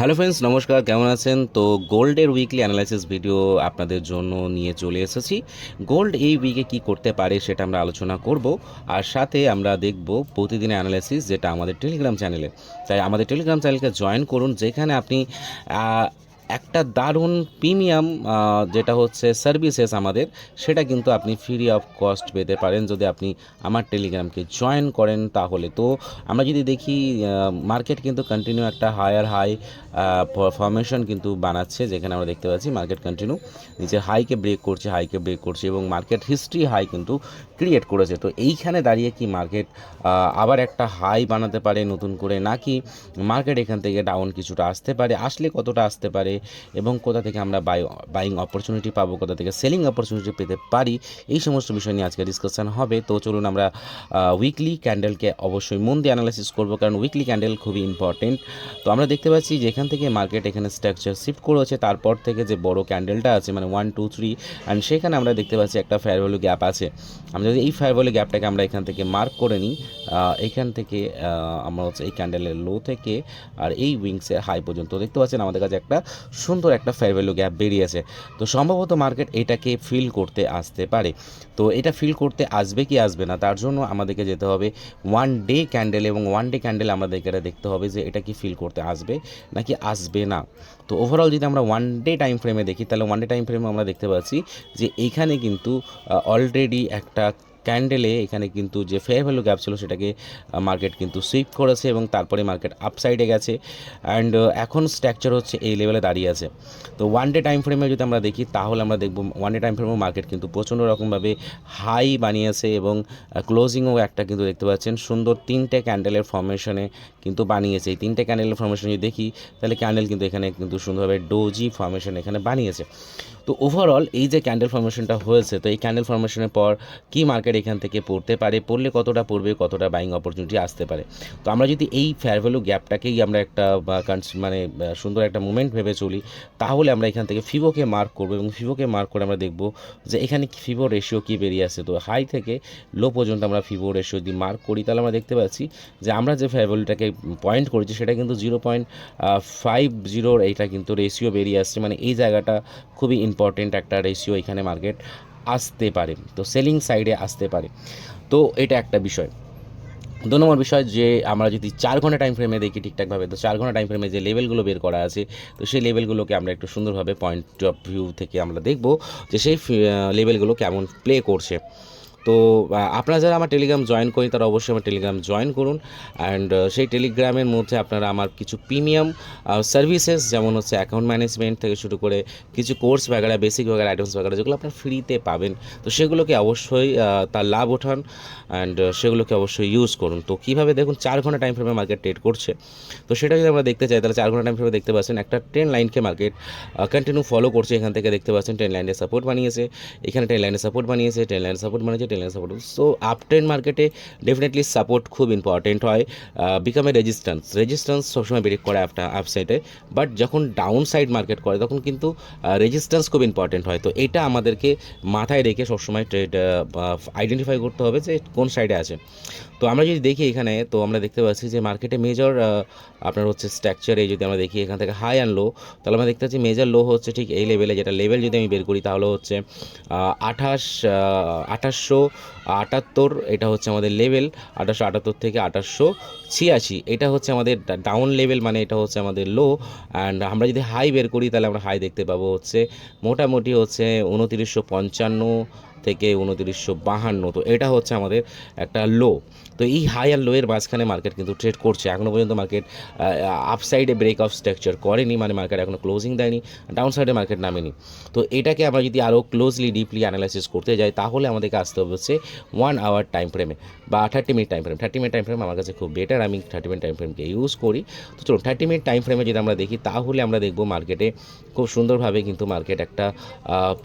Hello friends নমস্কার, কেমন আছেন? তো গোল্ডের উইকলি অ্যানালাইসিস ভিডিও আপনাদের জন্য নিয়ে চলে এসেছি। গোল্ড এই উইকে কি করতে পারে সেটা আমরা আলোচনা করব। আর সাথে আমরা দেখব প্রতিদিনের অ্যানালাইসিস যেটা আমাদের টেলিগ্রাম চ্যানেলে তাই আমাদের টেলিগ্রাম চ্যানেলকে জয়েন করুন, যেখানে আপনি একটা দারুণ প্রিমিয়াম যেটা হচ্ছে সার্ভিসেস আমাদের, সেটা কিন্তু আপনি ফ্রি অফ কস্ট পেতে পারেন যদি আপনি আমার টেলিগ্রামকে জয়েন করেন তাহলে। তো আমরা যদি দেখি মার্কেট কিন্তু কন্টিনিউ একটা হায়ার হাই ফরমেশন কিন্তু বানাচ্ছে, যেখানে আমরা দেখতে পাচ্ছি মার্কেট কন্টিনিউ নিচের হাইকে ব্রেক করছে হাইকে ব্রেক করছে এবং মার্কেট হিস্ট্রি হাই কিন্তু ক্রিয়েট করেছে। তো এইখানে দাঁড়িয়ে কি মার্কেট আবার একটা হাই বানাতে পারে নতুন করে? নাকি মার্কেট এখান থেকে ডাউন কিছুটা আসতে পারে? আসলে কতটা আসতে পারে? এবং কোথা থেকে আমরা বাই বাইং অপরচুনিটি পাবো, কোথা থেকে সেলিং অপরচুনিটি পেতে পারি, এই সমস্ত বিষয় নিয়ে আজকে ডিসকাশন হবে। তো চলুন আমরা উইকলি ক্যান্ডেলকে অবশ্যই মন দিয়ে অ্যানালাইসিস করব, কারণ উইকলি ক্যান্ডেল খুবই ইম্পর্টেন্ট তো আমরা দেখতে পাচ্ছি যেখান থেকে মার্কেট এখানে স্ট্রাকচার শিফট করেছে, তারপর থেকে যে বড় ক্যান্ডেলটা আছে মানে ওয়ান টু থ্রি অ্যান্ড সেখানে আমরা দেখতে পাচ্ছি একটা ফেয়ার ভ্যালু গ্যাপ আছে। আমরা যদি এই ফেয়ার ভ্যালু গ্যাপটাকে আমরা এখান থেকে মার্ক করে নিই এখান থেকে আমরা হচ্ছে এই ক্যান্ডেলের লো থেকে আর এই উইংসের হাই পর্যন্ত। দেখতে পাচ্ছেন আমাদের কাছে একটা সুন্দর একটা ফেয়ার ভ্যালু গ্যাপ বেরিয়েছে। তো সম্ভবত মার্কেট এটাকে ফিল করতে আসতে পারে। তো এটা ফিল করতে আসবে কি আসবে না, তার জন্য আমাদেরকে যেতে হবে ওয়ান ডে ক্যান্ডেল এবং ওয়ান ডে ক্যান্ডেল আমাদেরকে এটা দেখতে হবে যে এটা কি ফিল করতে আসবে নাকি আসবে না। তো ওভারঅল যদি আমরা ওয়ান ডে টাইম ফ্রেমে দেখি, তাহলে ওয়ান ডে টাইম ফ্রেমে আমরা দেখতে পাচ্ছি যে এইখানে কিন্তু অলরেডি একটা ক্যান্ডেলে এখানে কিন্তু যে ফেয়ার ভ্যালু গ্যাপ ছিল সেটাকে মার্কেট কিন্তু সুইপ করেছে এবং তারপরে মার্কেট আপসাইডে গেছে। অ্যান্ড এখন স্ট্রাকচার হচ্ছে এই লেভেলে দাঁড়িয়ে আছে। তো ওয়ান ডে টাইম ফ্রেমে যদি আমরা দেখি, তাহলে আমরা দেখব ওয়ান ডে টাইম ফ্রেমে মার্কেট কিন্তু প্রচণ্ড রকমভাবে হাই বানিয়েছে এবং ক্লোজিংও একটা কিন্তু দেখতে পাচ্ছেন। সুন্দর তিনটে ক্যান্ডেলের ফর্মেশনে কিন্তু বানিয়েছে। এই তিনটে ক্যান্ডেলের ফর্মেশন যদি দেখি, তাহলে ক্যান্ডেল কিন্তু এখানে কিন্তু সুন্দরভাবে ডোজি ফর্মেশন এখানে বানিয়েছে। তো ওভারঅল এই যে ক্যান্ডেল ফর্মেশনটা হয়েছে, তো এই ক্যান্ডেল ফর্মেশনের পর কি মার্কেট এখান থেকে পড়তে পারে, পড়লে কতটা পড়বে, কতটা বাইং অপরচুনিটি আসতে পারে। তো আমরা যদি এই ফেয়ার ভ্যালু গ্যাপটাকেই আমরা একটা মানে সুন্দর একটা মুভমেন্ট ভেবে চলি, তাহলে আমরা এখান থেকে ফিভোকে মার্ক করব এবং ফিভোকে মার্ক করে আমরা দেখব যে এখানে ফিভো রেশিও কী বেরিয়ে আসে। তো হাই থেকে লো পর্যন্ত আমরা ফিভো রেশিও যদি মার্ক করি, তাহলে আমরা দেখতে পাচ্ছি যে আমরা যে ফেয়ার ভ্যালুটাকে পয়েন্ট করেছি, সেটা কিন্তু জিরো পয়েন্ট ফাইভ জিরোর এইটা কিন্তু রেশিও বেরিয়ে আসছে। মানে এই জায়গাটা খুবই ইম্পর্টেন্ট একটা রেশিও এখানে মার্কেট আসতে পারে, তো সেলিং সাইডে আসতে পারে। তো এটা একটা বিষয়। দু নম্বর বিষয় যে আমরা যদি চার ঘণ্টা টাইম ফ্রেমে দেখি ঠিকঠাকভাবে, তো চার ঘণ্টা টাইম ফ্রেমে যে লেভেলগুলো বের করা আছে, তো সেই লেভেলগুলোকে আমরা একটু সুন্দরভাবে পয়েন্ট অফ ভিউ থেকে আমরা দেখব যে সেই লেভেলগুলো কেমন প্লে করছে। তো আপনারা যারা আমার টেলিগ্রাম জয়েন করেন, তারা অবশ্যই আমার টেলিগ্রাম জয়েন করুন। অ্যান্ড সেই টেলিগ্রামের মধ্যে আপনারা আমার কিছু প্রিমিয়াম সার্ভিসেস যেমন হচ্ছে অ্যাকাউন্ট ম্যানেজমেন্ট থেকে শুরু করে কিছু কোর্স বাগেরা বেসিক বাগেরা আইটেমস বাগেরা, যেগুলো আপনারা ফ্রিতে পাবেন। তো সেগুলোকে অবশ্যই তার লাভ ওঠান। অ্যান্ড সেগুলোকে অবশ্যই ইউজ করুন। তো কীভাবে দেখুন, চার ঘণ্টা টাইম ফ্রেমে মার্কেট ট্রেড করছে। তো সেটা যদি আমরা দেখতে চাই, তাহলে চার ঘণ্টা টাইম ফ্রেমে দেখতে পাচ্ছেন, একটা ট্রেন লাইনকে মার্কেট কন্টিনিউ ফলো করছে। এখান থেকে দেখতে পাচ্ছেন ট্রেন লাইনে সাপোর্ট বানিয়েছে। এখানে ট্রেন লাইনে সাপোর্ট বানিয়েছে ট্রেন লাইনের সাপোর্ট বানিয়েছে লাইনের সাপোর্ট সো আপ ট্রেন মার্কেটে ডেফিনেটলি সাপোর্ট খুব ইম্পর্টেন্ট হয়। বিকাম এ রেজিস্ট্যান্স রেজিস্ট্যান্স সবসময় ব্রেক করে একটা আপসাইডে বাট যখন ডাউন সাইড মার্কেট করে, তখন কিন্তু রেজিস্ট্যান্স খুব ইম্পর্টেন্ট হয়। তো এটা আমাদেরকে মাথায় রেখে সবসময় ট্রেড আইডেন্টিফাই করতে হবে যে কোন সাইডে আছে। তো আমরা যদি দেখি এখানে, তো আমরা দেখতে পাচ্ছি যে মার্কেটে মেজর আপনার হচ্ছে স্ট্রাকচারে যদি আমরা দেখি এখান থেকে হাই অ্যান্ড লো তাহলে আমরা দেখতে পাচ্ছি মেজর লো হচ্ছে ঠিক এই লেভেলে যেটা লেভেল যদি আমি বের করি, তাহলে হচ্ছে আঠাশ আঠাশশো আটাত্তর, এটা হচ্ছে আমাদের লেভেল আঠারোশো আটাত্তর থেকে আঠারোশো ছিয়াশি। এটা হচ্ছে আমাদের ডাউন লেভেল মানে এটা হচ্ছে আমাদের লো অ্যান্ড আমরা যদি হাই বের করি তাহলে আমরা হাই দেখতে পাবো হচ্ছে মোটামুটি হচ্ছে উনতিরিশশো পঞ্চান্ন থেকে উনতিরিশশো বাহান্ন। তো এটা হচ্ছে আমাদের একটা লো তো এই হাই আর লোয়ের মাঝখানে মার্কেট কিন্তু ট্রেড করছে। এখনও পর্যন্ত মার্কেট আপসাইডে ব্রেক অফ স্ট্রাকচার করেনি মানে মার্কেট এখনও ক্লোজিং দেয়নি ডাউন সাইডে মার্কেট নামেনি। তো এটাকে আমরা যদি আরও ক্লোজলি ডিপলি অ্যানালাইসিস করতে যাই, তাহলে আমাদেরকে আসতে হবে হচ্ছে ওয়ান আওয়ার টাইম ফ্রেমে বা thirty minute time frame thirty minute time frame আমার কাছে খুব বেটার আমি থার্টি মিনিট টাইম ফ্রেমকে ইউজ করি। তো চলুন থার্টি মিনিট টাইম ফ্রেমে যদি আমরা দেখি, তাহলে আমরা দেখব মার্কেটে খুব সুন্দরভাবে কিন্তু মার্কেট একটা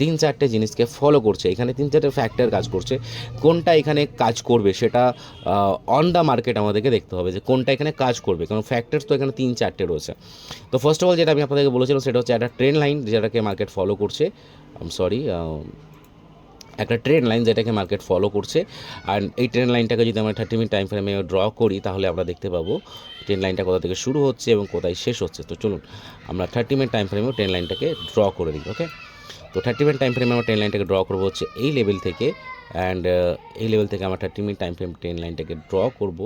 তিন চারটে জিনিসকে ফলো করছে। এখানে তিন চারটে ফ্যাক্টর কাজ করছে। কোনটা এখানে কাজ করবে সেটা অন দ্য মার্কেট আমাদেরকে দেখতে হবে যে কোনটা এখানে কাজ করবে। কারণ ফ্যাক্টরস তো এখানে তিন চারটে রয়েছে। তো ফার্স্ট অফ অল যেটা আমি আপনাদেরকে বলেছিলাম, সেটা হচ্ছে একটা ট্রেন লাইন যেটাকে মার্কেট ফলো করছে। আম সরি একটা ট্রেন লাইন যেটাকে মার্কেট ফলো করছে। আর এই ট্রেন লাইনটাকে যদি আমরা থার্টি মিনিট টাইম ফ্রেমে ড্র করি, তাহলে আমরা দেখতে পাবো ট্রেন লাইনটা কোথা থেকে শুরু হচ্ছে এবং কোথায় শেষ হচ্ছে। তো চলুন, আমরা থার্টি মিনিট টাইম ফ্রেমেও ট্রেন লাইনটাকে ড্র করে দিই ওকে তো থার্টি মিনিট টাইম ফ্রেমে আমরা ট্রেন লাইনটাকে ড্র করব হচ্ছে এই লেভেল থেকে অ্যান্ড এই লেভেল থেকে আমরা thirty minute time frame trend লাইনটাকে draw করব।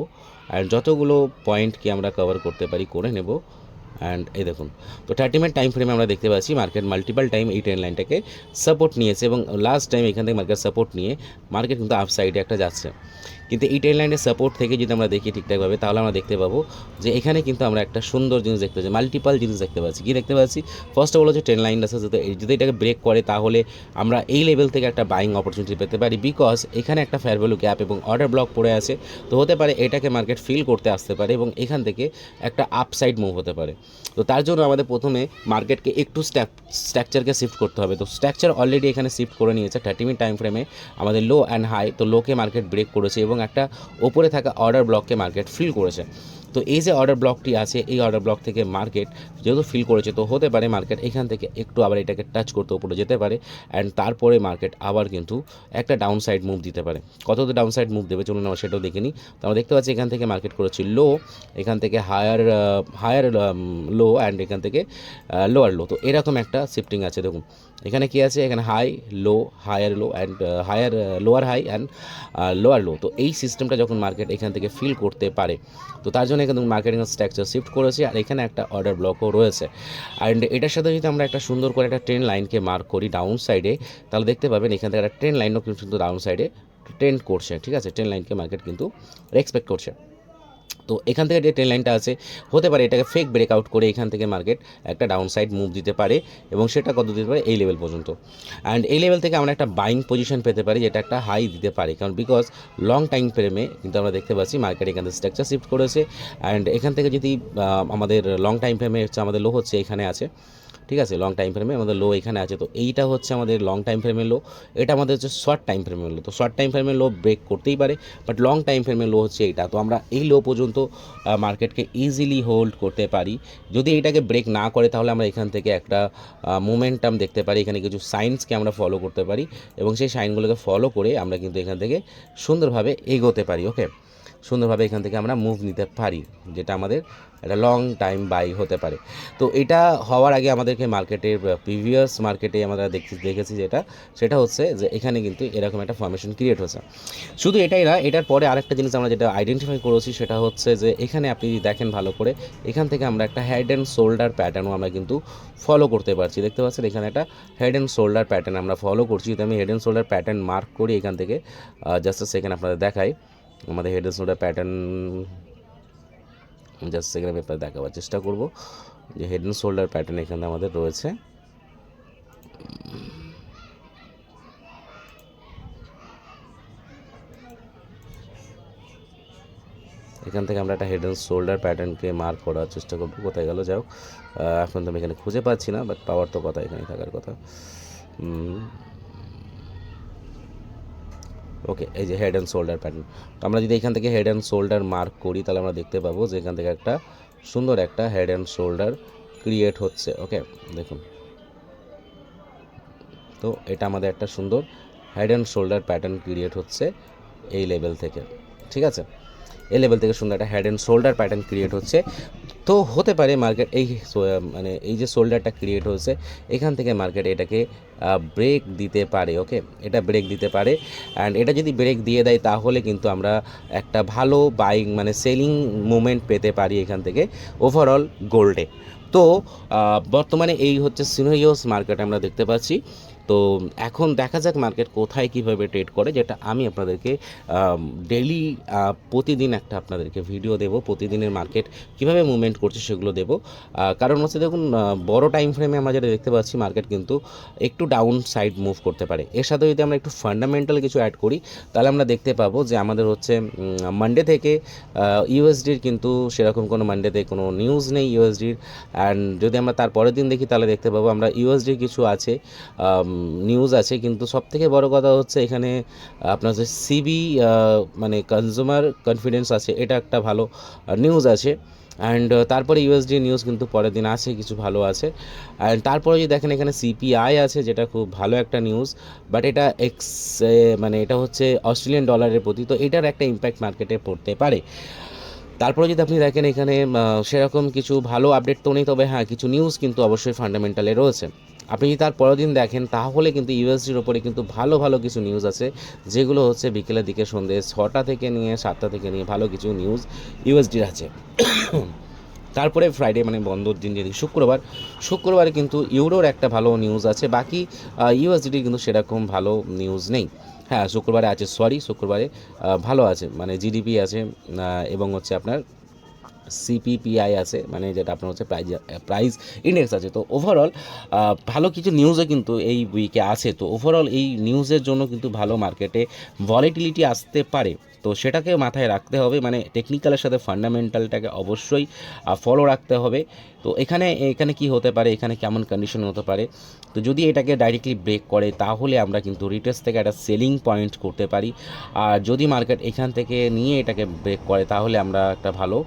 অ্যান্ড যতগুলো পয়েন্ট পয়েন্টকে আমরা কভার করতে পারি, করে নেব। অ্যান্ড এই দেখুন, তো থার্টি মিনিট টাইম ফ্রেমে আমরা দেখতে পাচ্ছি মার্কেট মাল্টিপাল টাইম এই ট্রেন লাইনটাকে সাপোর্ট নিয়েছে এবং লাস্ট টাইম এখান থেকে মার্কেট সাপোর্ট নিয়ে মার্কেট কিন্তু আপ সাইডে একটা যাচ্ছে। কিন্তু এই ট্রেন লাইনের সাপোর্ট থেকে যদি আমরা দেখি ঠিকঠাকভাবে তাহলে আমরা দেখতে পাবো যে এখানে কিন্তু আমরা একটা সুন্দর জিনিস দেখতে পাচ্ছি মাল্টিপাল জিনিস দেখতে পাচ্ছি। কি দেখতে পাচ্ছি? ফার্স্ট অফ অল হচ্ছে ট্রেন লাইন আছে, যদি এটাকে ব্রেক করে তাহলে আমরা এই লেভেল থেকে একটা বাইং অপরচুনিটি পেতে পারি বিকজ এখানে একটা ফেয়ার ভ্যালু গ্যাপ এবং অর্ডার ব্লক পড়ে আছে। তো হতে পারে এটাকে মার্কেট ফিল করতে আসতে পারে এবং এখান থেকে একটা আপসাইড মুভ হতে পারে। তো তার জন্য আমাদের প্রথমে মার্কেটকে একটু স্ট্যাক স্ট্রাকচারকে শিফট করতে হবে। তো স্ট্রাকচার অলরেডি এখানে শিফট করে নিয়েছে। থার্টি মিনিট টাইম ফ্রেমে আমাদের লো অ্যান্ড হাই তো লোকে মার্কেট ব্রেক করেছে এবং একটা ওপরে থাকা অর্ডার ব্লককে মার্কেট ফিল করেছে। তো এই যে অর্ডার ব্লকটি আছে, এই অর্ডার ব্লক থেকে মার্কেট যেহেতু ফিল করেছে, তো হতে পারে মার্কেট এখান থেকে একটু আবার এটাকে টাচ করতে উপরে যেতে পারে অ্যান্ড তারপরে মার্কেট আবার কিন্তু একটা ডাউন সাইড মুভ দিতে পারে। কত তো ডাউন সাইড মুভ দেবে চলুন আমরা সেটাও দেখে নিই। তো আমরা দেখতে পাচ্ছি এখান থেকে মার্কেট করেছি লো এখান থেকে হায়ার হায়ার লো অ্যান্ড এখান থেকে লোয়ার লো তো এরকম একটা শিফটিং আছে, দেখুন। এখানে কি আছে? এখানে high low higher low and higher lower high and lower low তো এই সিস্টেমটা যখন মার্কেট এখান থেকে ফিল করতে পারে, তো তার জন্য এখানে মার্কেটিং স্ট্রাকচার শিফট করেছে আর এখানে একটা অর্ডার ব্লকও রয়েছে। অ্যান্ড এটার সাথে যদি আমরা একটা সুন্দর করে একটা ট্রেন লাইনকে মার্ক করি ডাউন সাইডে তাহলে দেখতে পাবেন এখান থেকে একটা ট্রেন লাইনও কিন্তু ডাউন সাইডে ট্রেন্ড করছে, ঠিক আছে? ট্রেন লাইনকে মার্কেট কিন্তু এক্সপেক্ট করছে। তো এখান থেকে যে ট্রেন লাইনটা আছে, হতে পারে এটাকে ফেক ব্রেকআউট করে এখান থেকে মার্কেট একটা ডাউন সাইড মুভ দিতে পারে এবং সেটা কত দিতে পারে? এই লেভেল পর্যন্ত। অ্যান্ড এই লেভেল থেকে আমরা একটা বাইং পজিশন পেতে পারি, যেটা একটা হাই দিতে পারে। কারণ বিকজ লং টাইম ফ্রেমে কিন্তু আমরা দেখতে পাচ্ছি মার্কেট এখান থেকে স্ট্রাকচার শিফট করেছে। অ্যান্ড এখান থেকে যদি আমাদের লং টাইম ফ্রেমে হচ্ছে, আমাদের লো হচ্ছে, এখানে আছে। ঠিক আছে লং টাইম ফ্রেমে আমাদের লো এখানে আছে, তো এইটা হচ্ছে আমাদের লং টাইম ফ্রেমের লো এটা আমাদের হচ্ছে শর্ট টাইম ফ্রেমের লো তো শর্ট টাইম ফ্রেমের লো ব্রেক করতেই পারে বাট লং টাইম ফ্রেমের লো হচ্ছে এইটা, তো আমরা এই লো পর্যন্ত মার্কেটকে ইজিলি হোল্ড করতে পারি। যদি এটাকে ব্রেক না করে, তাহলে আমরা এখান থেকে একটা মোমেন্টাম দেখতে পারি, এখানে কিছু সাইন্সকে আমরা ফলো করতে পারি, এবং সেই সাইনগুলোকে ফলো করে আমরা কিন্তু এখান থেকে সুন্দরভাবে এগোতে পারি ওকে সুন্দরভাবে এখান থেকে আমরা মুভ নিতে পারি, যেটা আমাদের একটা লং টাইম বাই হতে পারে। তো এটা হওয়ার আগে আমাদেরকে মার্কেটের প্রিভিয়াস মার্কেটে আমরা দেখছি, দেখেছি যেটা, সেটা হচ্ছে যে এখানে কিন্তু এরকম একটা ফর্মেশন ক্রিয়েট হয়েছে। শুধু এটাই না, এটার পরে আরেকটা জিনিস আমরা যেটা আইডেন্টিফাই করেছি, সেটা হচ্ছে যে এখানে আপনি দেখেন ভালো করে, এখান থেকে আমরা একটা হেড অ্যান্ড শোল্ডার প্যাটার্নও আমরা কিন্তু ফলো করতে পারছি। দেখতে পাচ্ছেন এখানে একটা হেড অ্যান্ড শোল্ডার প্যাটার্ন আমরা ফলো করছি। যদি আমি head and shoulder pattern mark করি এখান থেকে জাস্ট সেকেন্ড আপনাদের দেখাই। আমাদের head and shoulder pattern just আমি আপনাদের দেখাবার চেষ্টা করব যে হেড অ্যান্ড শোল্ডার প্যাটার্ন এখানে আমাদের রয়েছে। এখান থেকে আমরা একটা হেড অ্যান্ড শোল্ডার প্যাটার্নকে মার্ক করার চেষ্টা করব, কোথায় গেল? যাও এখন তো আমি এখানে খুঁজে পাচ্ছি না বাট পাওয়ার তো কথা এখানে থাকার কথা। ওকে, এই যে হেড অ্যান্ড শোল্ডার প্যাটার্ন তো আমরা যদি এখান থেকে হেড অ্যান্ড শোল্ডার মার্ক করি, তাহলে আমরা দেখতে পাবো যে এখান থেকে একটা সুন্দর একটা হেড অ্যান্ড শোল্ডার ক্রিয়েট হচ্ছে, ওকে? দেখুন। তো এটা আমাদের একটা সুন্দর head and shoulder pattern create হচ্ছে এই লেভেল থেকে, ঠিক আছে? এই লেভেল থেকে সুন্দর একটা head and shoulder pattern create হচ্ছে। তো হতে পারে মার্কেট এই মানে এই যে শোল্ডারটা ক্রিয়েট হয়েছে, এখান থেকে মার্কেট এটাকে ব্রেক দিতে পারে ওকে এটা ব্রেক দিতে পারে। অ্যান্ড এটা যদি ব্রেক দিয়ে দেয়, তাহলে কিন্তু আমরা একটা ভালো বাইং মানে সেলিং মুভমেন্ট পেতে পারি এখান থেকে ওভারঅল গোল্ডে তো বর্তমানে এই হচ্ছে সিনোরিওস মার্কেট আমরা দেখতে পাচ্ছি। তো এখন দেখা যাক মার্কেট কোথায় কীভাবে ট্রেড করে, যেটা আমি আপনাদেরকে ডেলি প্রতিদিন একটা আপনাদেরকে ভিডিও দেব, প্রতিদিনের মার্কেট কীভাবে মুভমেন্ট করছে সেগুলো দেব। কারণ হচ্ছে দেখুন বড় টাইম ফ্রেমে আমরা যেটা দেখতে পাচ্ছি মার্কেট কিন্তু একটু ডাউন সাইড মুভ করতে পারে। এর সাথে যদি আমরা একটু ফান্ডামেন্টাল কিছু অ্যাড করি, তাহলে আমরা দেখতে পাবো যে আমাদের হচ্ছে মানডে থেকে ইউএসডির কিন্তু সেরকম কোনো মানডেতে কোনো নিউজ নেই ইউএসডির অ্যান্ড যদি আমরা তার পরের দিন দেখি, তাহলে দেখতে পাবো আমরা ইউএসডির কিছু আছে নিউজ আছে, কিন্তু সব থেকে বড় কথা হচ্ছে এখানে আপনার যে সিবি মানে কনজিউমার কনফিডেন্স আছে, এটা একটা ভালো নিউজ আছে। অ্যান্ড তারপরে ইউএসডি নিউজ কিন্তু পরের দিন আছে, কিছু ভালো আছে। অ্যান্ড তারপরে যদি দেখেন এখানে সিপিআই আছে, যেটা খুব ভালো একটা নিউজ বাট এটা এক্স মানে এটা হচ্ছে অস্ট্রেলিয়ান ডলারের প্রতি, তো এটার একটা ইম্প্যাক্ট মার্কেটে পড়তে পারে। তারপরে যদি আপনি দেখেন এখানে সেরকম কিছু ভালো আপডেট তো নেই, তবে হ্যাঁ কিছু নিউজ কিন্তু অবশ্যই ফান্ডামেন্টালে রয়েছে। আপনি যদি তার পরের দিন দেখেন, তাহলে কিন্তু ইউএসডির ওপরে কিন্তু ভালো ভালো কিছু নিউজ আছে, যেগুলো হচ্ছে বিকেলের দিকে সন্ধ্যে ছটা থেকে নিয়ে সাতটা থেকে নিয়ে ভালো কিছু নিউজ ইউএসডির আছে। তারপরে ফ্রাইডে মানে বন্ধর দিন যদি শুক্রবার। শুক্রবারে কিন্তু ইউরোর একটা ভালো নিউজ আছে, বাকি ইউএসডিটির কিন্তু সেরকম ভালো নিউজ নেই। হ্যাঁ শুক্রবারে আছে সরি শুক্রবারে ভালো আছে মানে জিডিপি আছে এবং হচ্ছে আপনার সিপিপিআই আছে মানে যেটা আপনার হচ্ছে প্রাইজ প্রাইস ইন্ডেক্স আছে। তো ওভারঅল ভালো কিছু নিউজও কিন্তু এই উইকে আছে। তো ওভারঅল এই নিউজের জন্য কিন্তু ভালো মার্কেটে ভলিটিলিটি আসতে পারে। তো সেটাকে মাথায় রাখতে হবে মানে টেকনিক্যালের সাথে ফান্ডামেন্টালটাকে অবশ্যই ফলো রাখতে হবে। তো এখানে এখানে কি হতে পারে, এখানে কেমন কন্ডিশন হতে পারে? তো যদি এটাকে ডাইরেক্টলি ব্রেক করে, তাহলে আমরা কিন্তু রিটেস থেকে একটা সেলিং পয়েন্ট করতে পারি। আর যদি মার্কেট এখান থেকে নিয়ে এটাকে ব্রেক করে, তাহলে আমরা একটা ভালো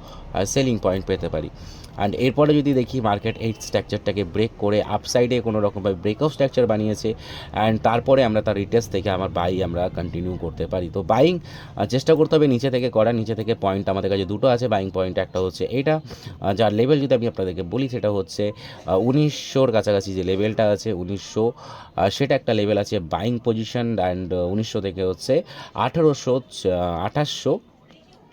সেলিং পয়েন্ট পেতে পারি। অ্যান্ড এরপরে যদি দেখি মার্কেট এই স্ট্রাকচারটাকে ব্রেক করে আপসাইডে কোনো রকমভাবে ব্রেকআউট স্ট্রাকচার বানিয়েছে অ্যান্ড তারপরে আমরা তার রিটেস থেকে আমার বাই আমরা কন্টিনিউ করতে পারি। তো বাইং চেষ্টা করতে হবে নিচে থেকে করা। নিচে থেকে পয়েন্ট আমাদের কাছে দুটো আছে বাইং পয়েন্ট একটা হচ্ছে এটা। যার লেভেল যদি আমি আপনাদেরকে বলি সেটা হচ্ছে উনিশশোর কাছাকাছি যে লেভেলটা আছে, উনিশশো সেটা একটা লেভেল আছে বাইং পজিশন অ্যান্ড উনিশশো থেকে হচ্ছে আঠেরোশো আঠাশশো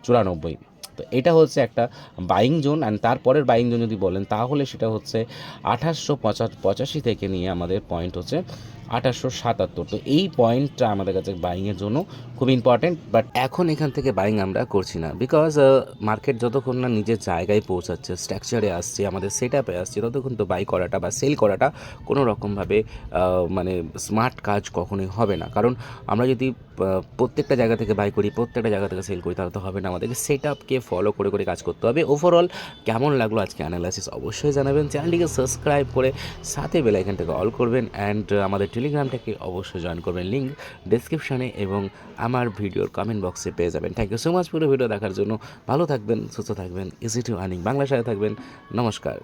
চুরানব্বই। তো এটা হচ্ছে একটা বাইং জোন অ্যান্ড তারপরের বাইং জোন যদি বলেন, তাহলে সেটা হচ্ছে আঠাশশো পঁচা পঁচাশি থেকে নিয়ে আমাদের পয়েন্ট হচ্ছে আঠাশশো সাতাত্তর। তো এই পয়েন্টটা আমাদের কাছে বাইংয়ের জন্য খুব ইম্পর্ট্যান্ট বাট এখন এখান থেকে বাইং আমরা করছি না বিকজ মার্কেট যতক্ষণ না নিজের জায়গায় পৌঁছাচ্ছে স্ট্রাকচারে আসছে, আমাদের সেট আপে আসছে, ততক্ষণ তো বাই করাটা বা সেল করাটা কোনো রকমভাবে মানে স্মার্ট কাজ কখনোই হবে না। কারণ আমরা যদি প্রত্যেকটা জায়গা থেকে বাই করি, প্রত্যেকটা জায়গা থেকে সেল করি, তাহলে তো হবে না। আমাদেরকে সেট আপকে ফলো করে করে কাজ করতে হবে। ওভারঅল কেমন লাগল আজকে অ্যানালাইসিস অবশ্যই জানাবেন। চ্যানেলটিকে সাবস্ক্রাইব করে সাথে বেলাইকানটাকে অল করবেন অ্যান্ড আমাদের টেলিগ্রামটাকে অবশ্যই জয়েন করবেন। লিঙ্ক ডিসক্রিপশানে এবং আমার ভিডিওর কমেন্ট বক্সে পেয়ে যাবেন। থ্যাংক ইউ সো মাচ পুরো ভিডিও দেখার জন্য। ভালো থাকবেন, সুস্থ থাকবেন ইজি টু আর্নিং বাংলা সাথে থাকবেন। নমস্কার।